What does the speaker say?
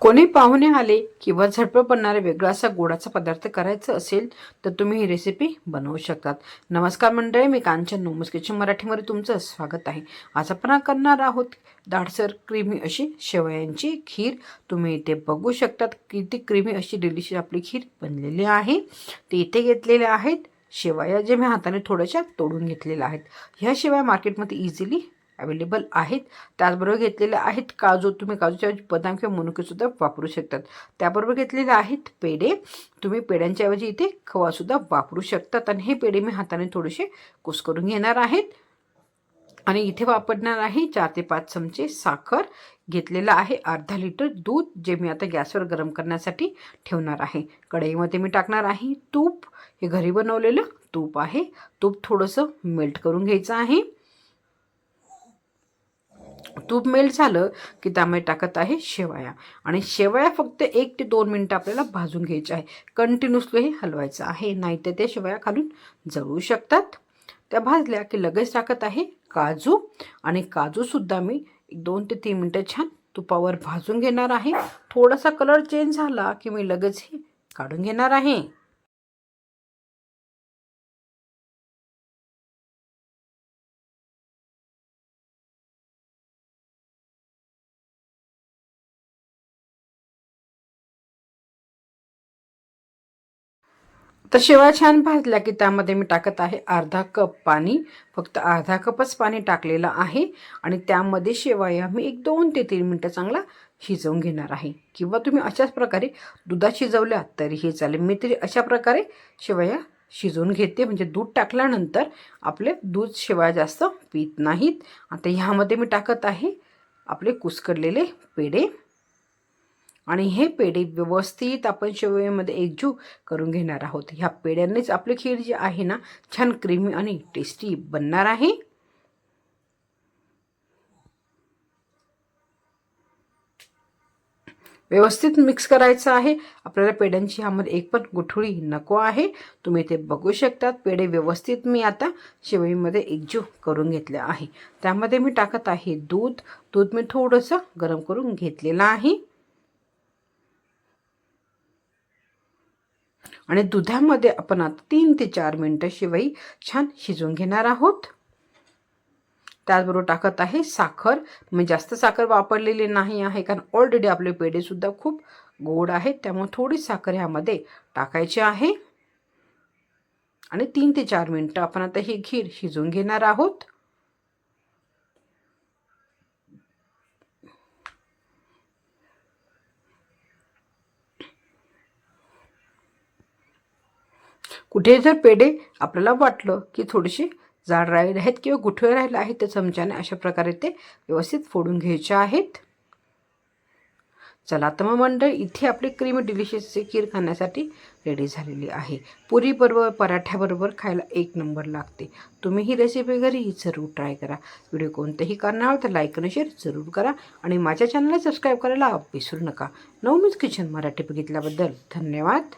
कोणी पाहुणे आले किंवा झटपट बनणारा वेगळा असा गोडाचा पदार्थ करायचा असेल तर तुम्ही ही रेसिपी बनवू शकतात. नमस्कार मंडळी मी कांचन नोमस किचन मराठीमध्ये तुमचं स्वागत आहे. आज आपण करणार आहोत दाटसर क्रीमी अशी शेवयांची खीर. तुम्ही इथे बघू शकतात किती क्रीमी अशी डिलिशियस आपली खीर बनलेली आहे. ते इथे घेतलेले आहेत. शेवया जे मी हाताने थोड्याशा तोडून घेतलेल्या आहेत. ह्या शेवया मार्केटमध्ये इझिली अवेलेबल आहेत. त्याचबरोबर घेतलेले आहेत काजू. तुम्ही काजूच्या ऐवजी बदाम किंवा मनुकेसुद्धा वापरू शकतात. त्याबरोबर घेतलेले आहेत पेढे. तुम्ही पेढ्यांच्या ऐवजी इथे खवासुद्धा वापरू शकतात. आणि हे पेढे मी हाताने थोडेसे कुस्करून घेणार आहेत आणि इथे वापरणार आहे चार ते पाच चमचे साखर. घेतलेलं आहे अर्धा लिटर दूध जे मी आता गॅसवर गरम करण्यासाठी ठेवणार आहे. कढईमध्ये मी टाकणार आहे तूप. हे घरी बनवलेलं तूप आहे. तूप थोडंसं मेल्ट करून घ्यायचं आहे. तूप मेल्ट झालं की त्यामध्ये टाकत आहे शेवया. आणि शेवया फक्त एक ते दोन मिनटं आपल्याला भाजून घ्यायच्या आहे. कंटिन्युअसली हे हलवायचं आहे. नाही तर त्या शेवया खालून जळू शकतात. त्या भाजल्या की लगेच टाकत आहे काजू. आणि काजूसुद्धा मी एक दोन ते तीन मिनटं छान तुपावर भाजून घेणार आहे. थोडासा कलर चेंज झाला की मी लगेच हे काढून घेणार आहे. तर शेवया छान भाजल्या की त्यामध्ये मी टाकत आहे अर्धा कप पाणी. फक्त अर्धा कपच पाणी टाकलेलं आहे. आणि त्यामध्ये शेवया मी एक दोन ते तीन मिनटं चांगला शिजवून घेणार आहे. किंवा तुम्ही अशाच प्रकारे दुधात शिजवल्या तरीही चालेल. मी तरी अशा प्रकारे शेवया शिजवून घेते. म्हणजे दूध टाकल्यानंतर आपले दूध शेवया जास्त पीत नाहीत. आता ह्यामध्ये मी टाकत आहे आपले कुसकडलेले पेढे. आणि हे पेढे व्यवस्थित आपण शेवयामध्ये एकजू करून घेणार आहोत. ह्या पेढ्यांनीच आपली खीर जी आहे ना छान क्रीमी आणि टेस्टी बनणार आहे. व्यवस्थित मिक्स करायचं आहे. आपल्याला पेढ्यांची ह्यामध्ये एक पण गुठळी नको आहे. तुम्ही ते बघू शकतात. पेढे व्यवस्थित मी आता शेवईमध्ये एकजू करून घेतले आहे. त्यामध्ये मी टाकत आहे दूध. दूध मी थोडंसं गरम करून घेतलेलं आहे. आणि दुधामध्ये आपण आता तीन ते चार मिनटं शिवाई छान शिजवून घेणार आहोत. त्याचबरोबर टाकत आहे साखर. मी जास्त साखर वापरलेली नाही आहे कारण ऑलरेडी आपले पेढेसुद्धा खूप गोड आहेत त्यामुळे थोडी साखर ह्यामध्ये टाकायची आहे. आणि तीन ते चार मिनटं आपण आता हे खीर शिजवून घेणार आहोत. कुठे जर पेढे आपल्याला वाटलं की थोडीशी जाड राहिले आहेत किंवा गुठळे राहिले आहेत त्या चमच्याने अशा प्रकारे ते व्यवस्थित फोडून घ्यायचे आहेत. चला तर मग मंडळ इथे आपली क्रीमी डिलिशियसची खीर खाण्यासाठी रेडी झालेली आहे. पुरीबरोबर पराठ्याबरोबर खायला एक नंबर लागते. तुम्ही ही रेसिपी घरी जरूर ट्राय करा. व्हिडिओ कोणतेही करणार तर लाईक आणि शेअर जरूर करा आणि माझ्या चॅनलला सबस्क्राईब करायला विसरू नका. नवमीच किचन मराठी बघितल्याबद्दल धन्यवाद.